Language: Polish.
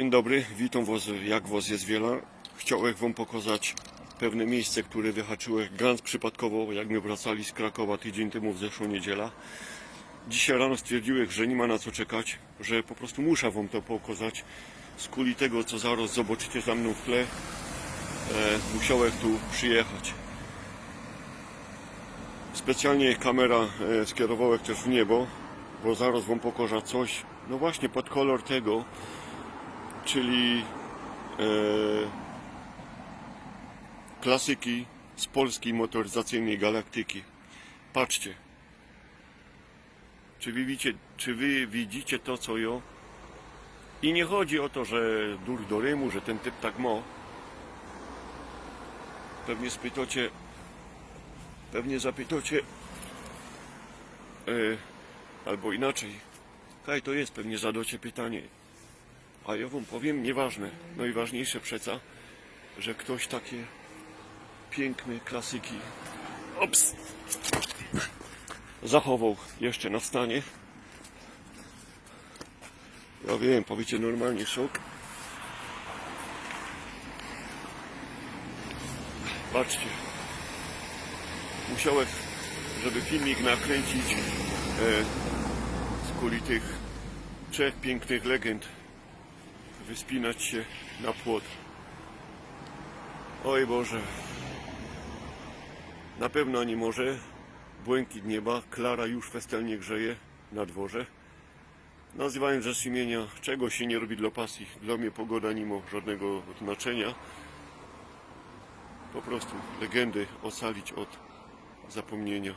Dzień dobry, witam Was, jak Was jest wiele. Chciałem Wam pokazać pewne miejsce, które wyhaczyłem ganz przypadkowo, jak my wracali z Krakowa tydzień temu w zeszłą niedzielę. Dzisiaj rano stwierdziłem, że nie ma na co czekać, że po prostu muszę Wam to pokazać. Z kuli tego, co zaraz zobaczycie za mną w tle, e, musiałem tu przyjechać. Specjalnie kamera e, skierowałem też w niebo, bo zaraz Wam pokażę coś, no właśnie pod kolor tego, czyli e, klasyki z polskiej motoryzacyjnej galaktyki. Patrzcie. Czy wy widzicie, czy wy widzicie to, co ja? I nie chodzi o to, że dur do Rymu, że ten typ tak ma. Pewnie spytacie, pewnie zapytacie, e, albo inaczej. Kaj to jest, pewnie zadacie pytanie. A ja wam powiem, nieważne. Najważniejsze przeca, że ktoś takie piękne klasyki ops, zachował jeszcze na stanie. Ja wiem, powiecie normalnie szok. Patrzcie. Musiałem, żeby filmik nakręcić e, z kuli tych trzech pięknych legend wyspinać się na płot. Oj Boże. Na pewno nie może. Błękit nieba, Klara już festelnie grzeje na dworze. Nazywając rzecz imienia, czego się nie robi dla pasji. Dla mnie pogoda nie ma żadnego znaczenia. Po prostu legendy ocalić od zapomnienia.